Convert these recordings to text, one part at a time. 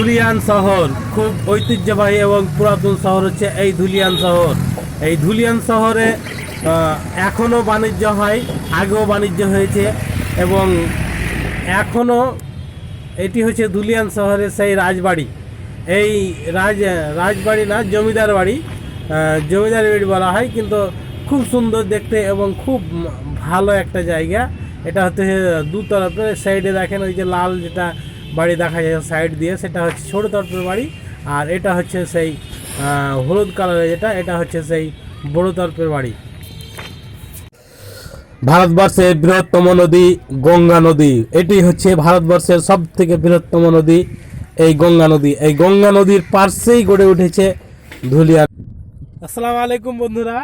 ধুলিয়ান শহর খুব ঐতিহ্যবাহী এবং পুরাতন শহর হচ্ছে এই ধুলিয়ান শহর। এই ধুলিয়ান শহরে আহ, এখনও বাণিজ্য হয় আগেও বাণিজ্য হয়েছে এবং এখনও এটি হচ্ছে ধুলিয়ান শহরের সেই রাজবাড়ি। এই রাজ রাজবাড়ি না জমিদার বাড়ি। জমিদার বাড়ি বলা হয় কিন্তু খুব সুন্দর দেখতে এবং খুব ভালো একটা জায়গা। এটা হচ্ছে দু তরফের সাইডে দেখেন ওই যে লাল যেটা বাড়ি দেখা যায় সাইড দিয়ে সেটা হচ্ছে ছোটো তরফের বাড়ি আর এটা হচ্ছে সেই হলুদ কালারের যেটা এটা হচ্ছে সেই বড় তরফের বাড়ি। ভারতবর্ষের বৃহত্তম নদী গঙ্গা নদী। এটি হচ্ছে ভারতবর্ষের সব থেকে বৃহত্তম নদী এই গঙ্গা নদী। এই গঙ্গা নদীর পার্শ্বেই গড়ে উঠেছে ধুলিয়া। আসসালামু আলাইকুম বন্ধুরা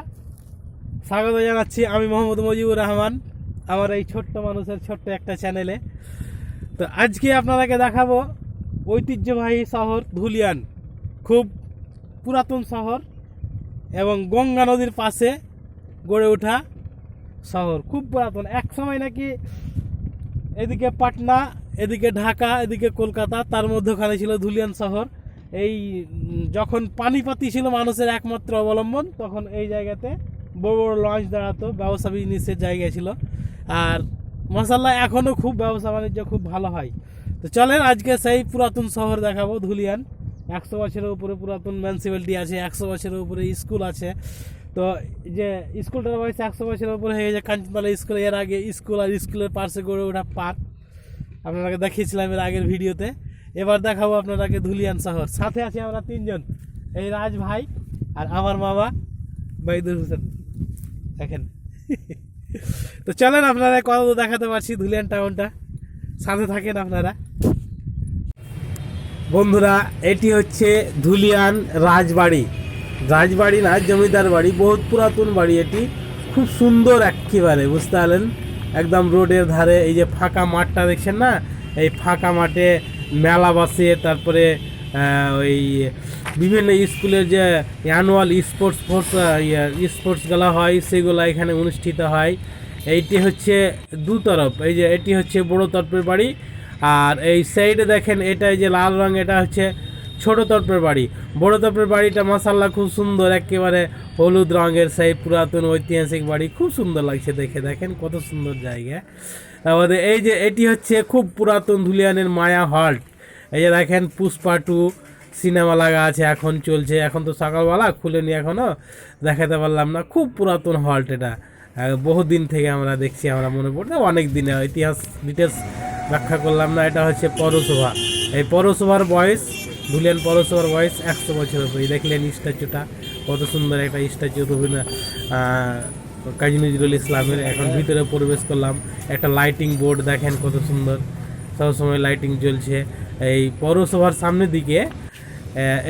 স্বাগত জানাচ্ছি আমি মোহাম্মদ মজিবুর রহমান আমার এই ছোট্ট মানুষের ছোট্ট একটা চ্যানেলে। তো আজকে আপনাদেরকে দেখাবো ঐতিহ্যবাহী শহর ধুলিয়ান। খুব পুরাতন শহর এবং গঙ্গা নদীর পাশে গড়ে ওঠা শহর। খুব পুরাতন। এক সময় নাকি এদিকে পাটনা, এদিকে ঢাকা, এদিকে কলকাতা, তার মধ্যখানে ছিল ধুলিয়ান শহর। এই যখন পানিপাতি ছিল মানুষের একমাত্র অবলম্বন, তখন এই জায়গাতে বড় বড় লঞ্চ দাঁড়াতো ব্যবসা বিজনেসের জায়গা ছিল। আর মশাল্লা এখনও খুব ব্যবসা বাণিজ্য খুব ভালো হয়। তো চলেন, আজকে সেই পুরাতন শহর দেখাবো, ধুলিয়ান। একশো বছরের উপরে পুরাতন মিউনিসিপ্যালিটি আছে, একশো বছরের উপরে স্কুল আছে। তো যে স্কুলটার বয়স একশো বছরের উপরে হয়ে গেছে, কাঞ্চনতলা স্কুলের আগে স্কুল আর স্কুলের পাশে গড়ে ওঠা পার্ক। আপনাদেরকে দেখিয়েছিলাম এর আগের ভিডিওতে। এবার দেখাবো আপনাদেরকে ধুলিয়ান শহর। সাথে আছি আমরা তিনজন, এই রাজ ভাই আর আমার মামা, বাইদুল হোসেন। দেখেন। তো চলেন আপনারা কত দেখাতে পারছি ধুলিয়ান টাউনটা। সাথে থাকেন আপনারা। বন্ধুরা, এটি হচ্ছে ধুলিয়ান রাজবাড়ি। রাজবাড়ি না, জমিদার বাড়ি, বহুত পুরাতন বাড়ি এটি। খুব সুন্দর একেবারে, বুঝতে পারলেন? একদম রোডের ধারে, এই যে ফাঁকা মাঠটা দেখছেন না? এই ফাঁকা মাঠে মেলা বসে, তারপরে ওই বিভিন্ন স্কুলের যে অ্যানুয়াল স্পোর্টস স্পোর্টস স্পোর্টসগুলো হয়, সেগুলো এখানে অনুষ্ঠিত হয়। এইটি হচ্ছে দু তরফ এই যে এটি হচ্ছে বড় তরফের বাড়ি। আর এই সাইডে দেখেন এটা যে লাল রং, এটা হচ্ছে ছোট তরফের বাড়ি। বড় তরফের বাড়িটা মাসাল্লাহ খুব সুন্দর, একেবারে হলুদ রঙের, সেই পুরাতন ঐতিহাসিক বাড়ি। খুব সুন্দর লাগছে দেখে, দেখেন কত সুন্দর জায়গা। তারপরে এই যে এটি হচ্ছে খুব পুরাতন ধুলিয়ানের মায়া হল্ট এই যে দেখেন পুষ্পা টু সিনেমা লাগা আছে, এখন চলছে। এখন তো সকালবেলা খুলেনি এখনও দেখাতে পারলাম না। খুব পুরাতন হল্ট এটা। বহুদিন থেকে আমরা দেখছি, আমরা মনে পড়ছে অনেক দিনে ইতিহাস ডিটেলস ব্যাখ্যা করলাম না। এটা হচ্ছে পৌরসভা। এই পৌরসভার বয়স ধুলিয়ান পৌরসভার বয়স একশো বছর উপরে। দেখলেন স্ট্যাচুটা, কত সুন্দর একটা স্ট্যাচু রবীন্দ্র কাজী নজরুল ইসলামের। এখন ভিতরে প্রবেশ করলাম। একটা লাইটিং বোর্ড দেখেন কত সুন্দর। সবসময় লাইটিং জ্বলছে। এই পৌরসভার সামনের দিকে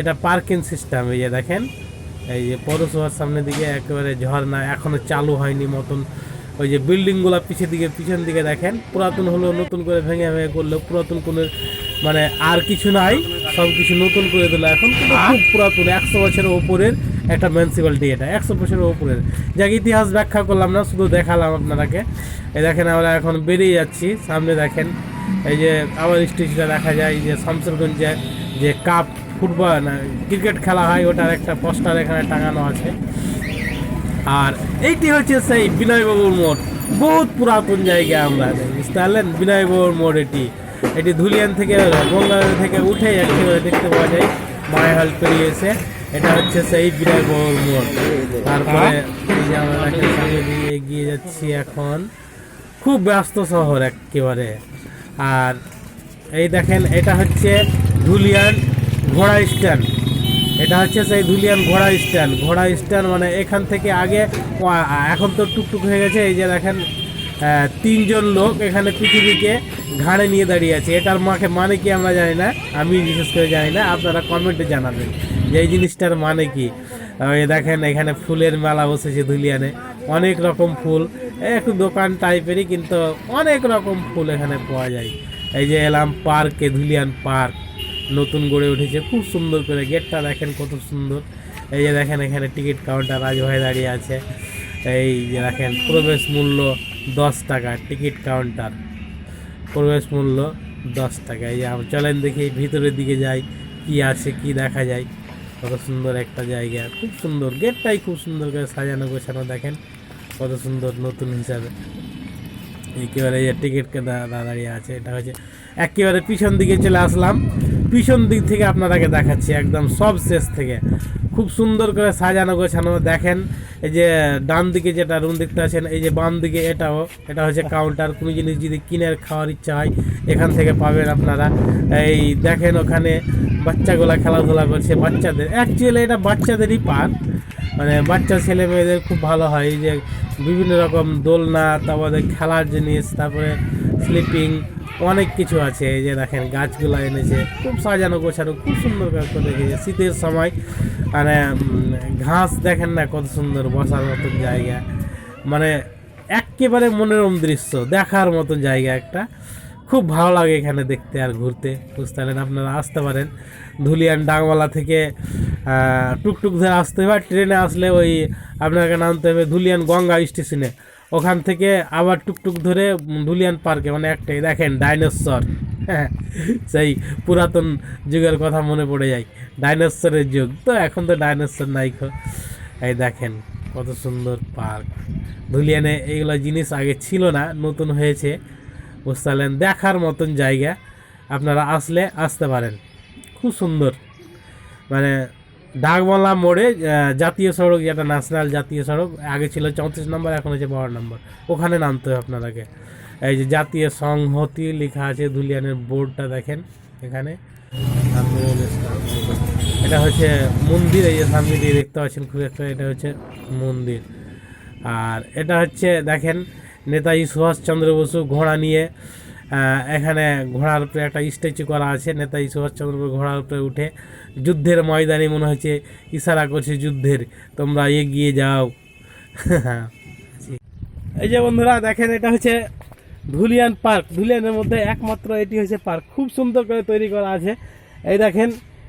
এটা পার্কিং সিস্টেম, এই যে দেখেন। এই যে পৌরসভার সামনের দিকে একেবারে ঝর্ণা, এখনও চালু হয়নি মতন। ওই যে বিল্ডিংগুলো পিছের দিকে, পিছন দিকে দেখেন। পুরাতন হলো নতুন করে ভেঙে ভেঙে করল পুরাতন কোনো মানে আর কিছু নাই। সব কিছু নতুন করে দিল এখন খুব পুরাতন, একশো বছরের ওপরের একটা মিউনিসিপ্যালিটি এটা, একশো বছরের ওপরের। যাকে, ইতিহাস ব্যাখ্যা করলাম না, শুধু দেখালাম আপনারাকে এই দেখেন আমরা এখন বেরিয়ে যাচ্ছি, সামনে দেখেন। এই যে আবার স্টেজটা দেখা যায় যে শামসেরগঞ্জে যে কাপ ফুটবল ক্রিকেট খেলা হয়, ওটার একটা পোস্টার এখানে টাঙানো আছে। আর এইটি হচ্ছে সেই বিনয়বাবুর মোড়। বহুত পুরাতন জায়গা আমরা, বুঝতে পারলেন? বিনয়বাবুর মোড় এটি। এটি ধুলিয়ান থেকে গঙ্গা নদী থেকে উঠে একেবারে দেখতে পাওয়া যায় মায়াহাল পেরিয়ে এসে এটা হচ্ছে সেই বিনয়বাবুর মোড়। তারপরে এই যে আমরা সামনে দিয়ে এগিয়ে যাচ্ছি এখন। খুব ব্যস্ত শহর একেবারে। আর এই দেখেন, এটা হচ্ছে ধুলিয়ান ঘোড়া স্ট্যান্ড। এটা হচ্ছে সেই ধুলিয়ান ঘোড়া স্ট্যান্ড। ঘোড়া স্ট্যান্ড মানে এখান থেকে আগে এখন তো টুকটুক হয়ে গেছে, এই যে দেখেন তিনজন লোক এখানে পৃথিবীকে ঘাড়ে নিয়ে দাঁড়িয়ে আছে। এটার মাকে মানে কি আমরা জানি না, আমি বিশেষ করে জানি না, আপনারা কমেন্টে জানাবেন যে এই জিনিসটার মানে কি। দেখেন, এখানে ফুলের মেলা বসেছে ধুলিয়ানে, অনেক রকম ফুল। একটু দোকান টাইপেরই কিন্তু অনেক রকম ফুল এখানে পাওয়া যায়। এই যে এলাম পার্কে ধুলিয়ান পার্ক, নতুন গড়ে উঠেছে, খুব সুন্দর করে গেটটা দেখেন কত সুন্দর। এই যে দেখেন এখানে টিকিট কাউন্টার রাজভাই দাঁড়িয়ে আছে। এই যে দেখেন, প্রবেশ মূল্য দশ টাকা, টিকিট কাউন্টার, প্রবেশ মূল্য দশ টাকা। এই যে চলেন দেখি ভিতরের দিকে যাই, কি আছে, কি দেখা যায়। কত সুন্দর একটা জায়গা, খুব সুন্দর, গেটটাই খুব সুন্দর করে সাজানো গোছানো, দেখেন। কত সুন্দর নতুন হিসাবে। একেবারে টিকিট কেনা দাঁড়িয়ে আছে, এটা হচ্ছে একেবারে পিছন দিকে চলে আসলাম। পিছন দিক থেকে আপনাদেরকে দেখাচ্ছি একদম সব শেষ থেকে। খুব সুন্দর করে সাজানো গোছানো, দেখেন, এই যে ডান দিকে যেটা রুম দেখতে আছেন এই যে বাম দিকে এটাও, এটা হচ্ছে কাউন্টার কোনো জিনিস যদি কিনে খাওয়ার ইচ্ছা হয়, এখান থেকে পাবেন আপনারা। এই দেখেন ওখানে বাচ্চাগুলা খেলাধুলা করছে, বাচ্চাদের অ্যাকচুয়ালি এটা বাচ্চাদেরই পার্ক মানে বাচ্চা ছেলে মেয়েদের খুব ভালো হয়। যে বিভিন্ন রকম দোলনা, তারপরে খেলার জিনিস, তারপরে স্লিপিং অনেক কিছু আছে। এই যে দেখেন, গাছগুলো এনেছে, খুব সাজানো গোছানো, খুব সুন্দর করে রেখেছে। শীতের সময় মানে ঘাস দেখেন না কত সুন্দর বসার মতন জায়গা। মানে একেবারে মনোরম দৃশ্য, দেখার মতন জায়গা একটা। খুব ভালো লাগে এখানে দেখতে আর ঘুরতে, বুঝতে পারেন আপনারা আসতে পারেন। ধুলিয়ান ডাংওয়ালা থেকে টুকটুক ধরে আসতে হবে। ট্রেনে আসলে ওই আপনাকে নামতে হবে ধুলিয়ান গঙ্গা স্টেশনে। ওখান থেকে আবার টুকটুক ধরে ধুলিয়ান পার্কে মানে একটাই, দেখেন, ডাইনোসর। হ্যাঁ সেই পুরাতন যুগের কথা মনে পড়ে যায়। ডাইনোসরের যুগ। তো এখন তো ডাইনোসর নাই এই দেখেন, কত সুন্দর পার্ক। ধুলিয়ানে এইগুলো জিনিস আগে ছিল না, নতুন হয়েছে। বুঝতে দেখার মতন জায়গা আপনারা আসলে আসতে পারেন। খুব সুন্দর। মানে ডাকবাংলা মোড়ে জাতীয় সড়ক, যেটা ন্যাশনাল জাতীয় সড়ক, আগে ছিল চৌত্রিশ নম্বর, এখন হচ্ছে বারো নম্বর। ওখানে নামতে হবে আপনাদেরকে। এই যে জাতীয় সংহতি লেখা আছে ধুলিয়ানের বোর্ডটা দেখেন এখানে। এটা হচ্ছে মন্দির, এই যে সামনে দিয়ে দেখতে পাচ্ছেন খুব একটা, এটা হচ্ছে মন্দির। আর এটা হচ্ছে দেখেন নেতাজি সুভাষচন্দ্র বসু ঘোড়া নিয়ে এখানে ঘোড়ার উপরে একটা স্ট্যাচু করা আছে। নেতাজি সুভাষচন্দ্র বসু ঘোড়ার উপরে উঠে যুদ্ধের ময়দানে মনে হচ্ছে ইশারা করছে যুদ্ধের, তোমরা এগিয়ে যাও। এই যে বন্ধুরা, দেখেন, এটা হচ্ছে ধুলিয়ান পার্ক। ধুলিয়ানের মধ্যে একমাত্র এটি হচ্ছে পার্ক। খুব সুন্দর করে তৈরি করা আছে। এই দেখেন,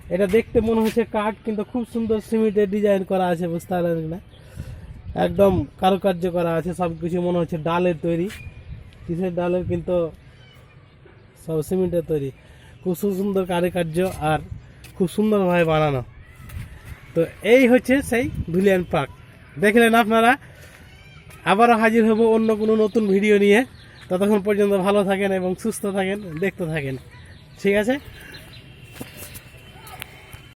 এটা দেখতে মনে হচ্ছে কাঠ, কিন্তু খুব সুন্দর সিমেন্টের ডিজাইন করা আছে, বুঝতে পারলেন না? একদম কারুকার্য করা আছে সব কিছু মনে হচ্ছে ডালের তৈরি। কিসের ডালের কিন্তু সব সিমেন্টের তৈরি। খুব সুন্দর কারুকার্য আর খুব সুন্দরভাবে বানানো। তো এই হচ্ছে সেই ধুলিয়ান পার্ক। দেখলেন আপনারা? আবারও হাজির হব অন্য কোনো নতুন ভিডিও নিয়ে। ততক্ষণ পর্যন্ত ভালো থাকেন এবং সুস্থ থাকেন, দেখতে থাকেন। ঠিক আছে?